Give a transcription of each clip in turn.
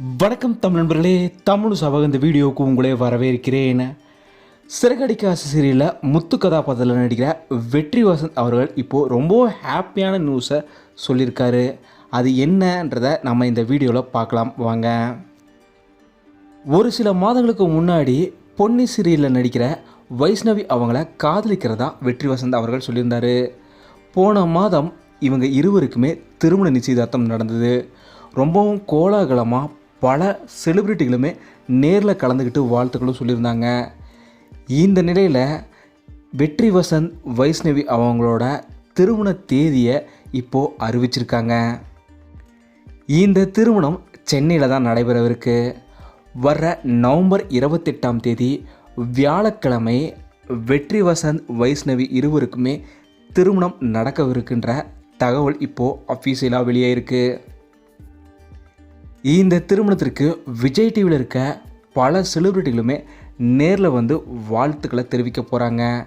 வணக்கம் தமிழ் நண்பர்களே தமிழ் சபக இந்த வீடியோவுக்கு உங்களே வரவேற்கிறேன். சிறகடிக்க ஆசை சீரியலில் முத்து கதாபாத்திரத்தில் நடிக்கிற வெற்றி வசந்த் அவர்கள் இப்போது ரொம்ப ஹாப்பியான நியூஸை சொல்லியிருக்காரு. அது என்னன்றதை நம்ம இந்த வீடியோவில் பார்க்கலாம் வாங்க. ஒரு சில மாதங்களுக்கு முன்னாடி பொன்னி சீரியலில் நடிக்கிற வைஷ்ணவி அவங்கள காதலிக்கிறதா வெற்றி வசந்த் அவர்கள் சொல்லியிருந்தார். போன மாதம் இவங்க இருவருக்குமே திருமண நிச்சயதார்த்தம் நடந்தது. ரொம்பவும் கோலாகலமாக பல செலிப்ரிட்டிகளுமே நேரில் கலந்துக்கிட்டு வாழ்த்துக்களும் சொல்லியிருந்தாங்க. இந்த நிலையில் வெற்றி வசந்த் வைஷ்ணவி அவங்களோட திருமண தேதியை இப்போது அறிவிச்சிருக்காங்க. இந்த திருமணம் சென்னையில் தான் நடைபெறவிருக்கு. வர்ற நவம்பர் இருபத்தெட்டாம் தேதி வியாழக்கிழமை வெற்றி வசந்த் வைஷ்ணவி இருவருக்குமே திருமணம் நடக்கவிருக்கின்ற தகவல் இப்போது அஃபீஷியலாக வெளியாயிருக்கு. இந்த திருமணத்திற்கு விஜய் டிவியில் இருக்க பல செலிபிரிட்டிகளுமே நேரில் வந்து வாழ்த்துக்களை தெரிவிக்க போகிறாங்க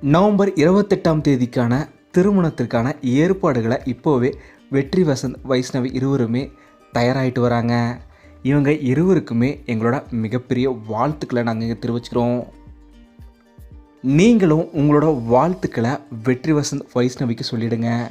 நவம்பர் இருபத்தெட்டாம் தேதிக்கான திருமணத்திற்கான ஏற்பாடுகளை இப்போவே வெற்றி வசந்த் வைஷ்ணவி இருவருமே தயாராகிட்டு வராங்க. இவங்க இருவருக்குமே எங்களோட மிகப்பெரிய வாழ்த்துக்களை நாங்கள் இங்கே தெரிவிச்சுக்கிறோம். நீங்களும் உங்களோட வாழ்த்துக்களை வெற்றி வசந்த் வைஷ்ணவிக்கு சொல்லிவிடுங்க